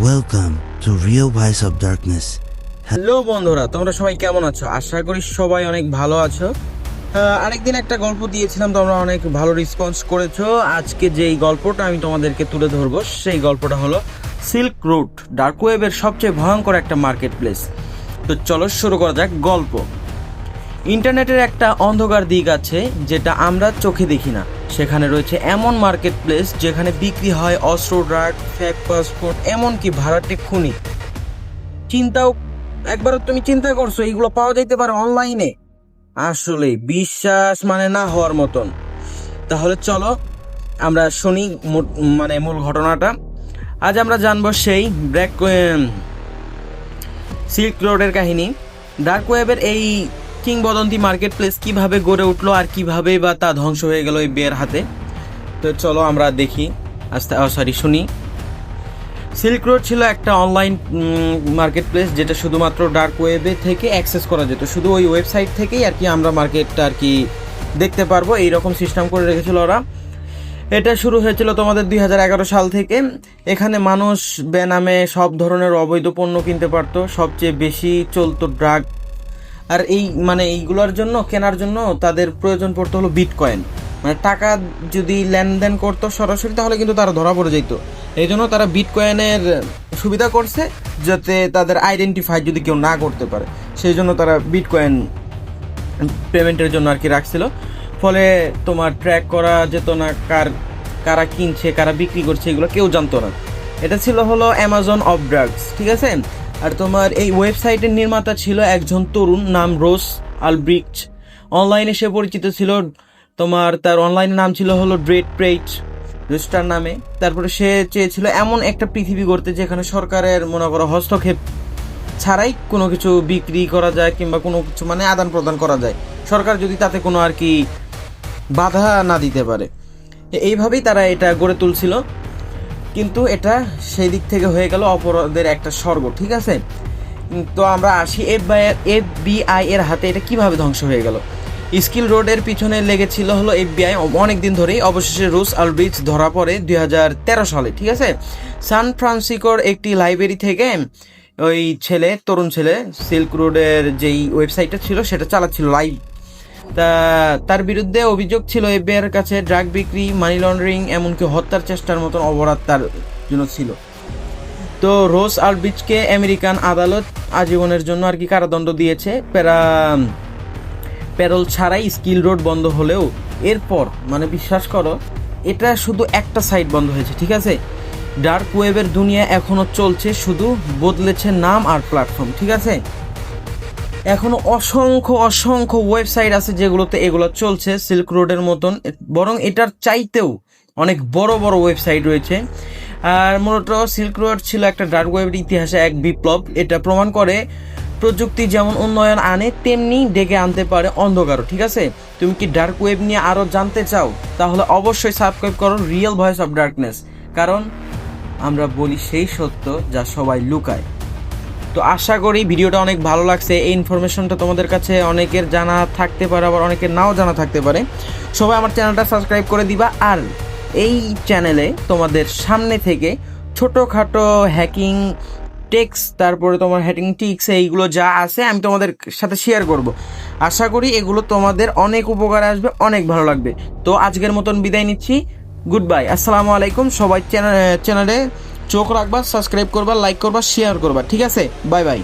Welcome to Real Voice of Darkness. Hello বন্ধুরা, তোমরা সবাই কেমন আছো? আশা করি সবাই অনেক ভালো আছো। আরেকদিন একটা গল্প দিয়েছিলাম, তোমরা অনেক ভালো রেসপন্স করেছ। আজকে যেই গল্পটা আমি তোমাদেরকে তুলে ধরবো, সেই গল্পটা হলো সিল্ক রুট ডার্ক ওয়েবের সবচেয়ে ভয়ঙ্কর একটা মার্কেট প্লেস তো চলো শুরু করা যাক গল্প। ইন্টারনেটের একটা অন্ধকার দিক আছে যেটা আমরা চোখে দেখি না। সেখানে রয়েছে এমন মার্কেট প্লেস যেখানে বিক্রি হয় অস্ত্র, ড্রাগ ফ্যাক পাসপোর্ট, এমনকি ভাড়াটে খুনি। চিন্তাও একবার তুমি চিন্তা করছ, এইগুলো পাওয়া যাইতে পারে অনলাইনে? আসলে বিশ্বাস মানে না হওয়ার মতন। তাহলে চলো, আমরা শুনি মানে মূল ঘটনাটা। আজ আমরা জানব সেই ব্ল্যাক সিল্ক রোডের কাহিনী। ডার্ক ওয়েবের এই কিংবদন্তি মার্কেট প্লেস কীভাবে গড়ে উঠল আর কীভাবে বা তা ধ্বংস হয়ে গেল এই বের হাতে? তো চলো আমরা দেখি। আস্তে সরি শুনি। সিল্ক রোড ছিল একটা অনলাইন মার্কেট প্লেস যেটা শুধুমাত্র ডার্ক ওয়েবে থেকে অ্যাক্সেস করা যেত। শুধু ওই ওয়েবসাইট থেকেই আর কি আমরা মার্কেটটা আর কি দেখতে পারব। এইরকম সিস্টেম করে রেখেছিল ওরা। এটা শুরু হয়েছিল তোমাদের দুই হাজার এগারো সাল থেকে। এখানে মানুষ বেনামে সব ধরনের অবৈধ পণ্য কিনতে পারতো। সবচেয়ে বেশি চলতো ড্রাগ আর এই মানে এইগুলোর জন্য, কেনার জন্য তাদের প্রয়োজন পড়তো হলো বিটকয়েন মানে টাকা যদি লেনদেন করতো সরাসরি, তাহলে কিন্তু তারা ধরা পড়ে যেত এই জন্য তারা বিটকয়েনের সুবিধা করছে, যাতে তাদের আইডেন্টিফাই যদি কেউ না করতে পারে। সেই জন্য তারা বিটকয়েন পেমেন্টের জন্য আর কি রাখছিল। ফলে তোমার ট্র্যাক করা যেত না, কার, কারা কিনছে, কারা বিক্রি করছে, এগুলো কেউ জানতো না। এটা ছিল হলো অ্যামাজন অফ ড্রাগস ঠিক আছে? আর তোমার এই ওয়েবসাইটের নির্মাতা ছিল একজন তরুণ, নাম রোস আলব্রিক্ট। অনলাইনে সে পরিচিত ছিল, তোমার তার অনলাইনের নাম ছিল হলো ড্রেড প্রেট রেজিস্টার নামে। তারপরে সে চেয়েছিল এমন একটা পৃথিবী করতে যেখানে সরকারের, মনে করো, হস্তক্ষেপ ছাড়াই কোনো কিছু বিক্রি করা যায় কিংবা কোনো কিছু মানে আদান প্রদান করা যায়। সরকার যদি তাতে কোনো আর কি বাধা না দিতে পারে। এইভাবেই তারা এটা গড়ে তুলছিল। কিন্তু এটা সেই দিক থেকে হয়ে গেল অপরাধের একটা স্বর্গ, ঠিক আছে? তো আমরা আসি এফ এফ বিআই এর হাতে এটা কীভাবে ধ্বংস হয়ে গেল? স্কিল রোডের পিছনে লেগেছিল হলো এফবিআই অনেক দিন ধরেই। অবশেষে রুস আলব্রিজ ধরা পড়ে দুই হাজার তেরো সালে, ঠিক আছে? সান ফ্রান্সিসকোর একটি লাইব্রেরি থেকে ওই ছেলে, তরুণ ছেলে, সিল্ক রোডের যেই ওয়েবসাইটটা ছিল, সেটা চালাচ্ছিল লাইভ তার বিরুদ্ধে অভিযোগ ছিল এফবিআই এর কাছে ড্রাগ বিক্রি, মানি লন্ডারিং, এমনকি হত্যার চেষ্টার মতন অপরাধ তার জন্য ছিল। তো রোস আলবিচকে আমেরিকান আদালত আজীবনের জন্য আর কি কারাদণ্ড দিয়েছে। প্যারা, প্যারোল ছাড়াই স্কিল রোড বন্ধ হলেও এরপর মানে বিশ্বাস করো, এটা শুধু একটা সাইট বন্ধ হয়েছে, ঠিক আছে? ডার্ক ওয়েবের দুনিয়া এখনও চলছে, শুধু বদলেছে নাম আর প্ল্যাটফর্ম, ঠিক আছে? এখনও অসংখ্য অসংখ্য ওয়েবসাইট আছে যেগুলোতে এগুলো চলছে সিল্ক রোডের মতন। বরং এটার চাইতেও অনেক বড় বড় ওয়েবসাইট রয়েছে। আর মূলত সিল্ক রোড ছিল একটা ডার্ক ওয়েবের ইতিহাসে এক বিপ্লব। এটা প্রমাণ করে প্রযুক্তি যেমন উন্নয়ন আনে, তেমনি ডেকে আনতে পারে অন্ধকারও, ঠিক আছে? তুমি কি ডার্ক ওয়েব নিয়ে আরও জানতে চাও? তাহলে অবশ্যই সাবস্ক্রাইব করো রিয়েল ভয়েস অফ ডার্কনেস কারণ আমরা বলি সেই সত্য যা সবাই লুকায়। তো আশা করি ভিডিওটা অনেক ভালো লাগছে। এই ইনফরমেশনটা তোমাদের কাছে অনেকের জানা থাকতে পারে, আবার অনেকের নাও জানা থাকতে পারে। সবাই আমার চ্যানেলটা সাবস্ক্রাইব করে দিবা। আর এই চ্যানেলে তোমাদের সামনে থেকে ছোটোখাটো হ্যাকিং টেক্স তারপরে তোমার হ্যাকিং টিক্স এইগুলো যা আছে আমি তোমাদের সাথে শেয়ার করব। আশা করি এগুলো তোমাদের অনেক উপকারে আসবে, অনেক ভালো লাগবে। তো আজকের মতন বিদায় নিচ্ছি। গুড বাই আসসালামু আলাইকুম। সবাই চ্যানেল চ্যানেলে চোখ রাখবা সাবস্ক্রাইব করবা লাইক করবা শেয়ার করবা। ঠিক আছে? Bye bye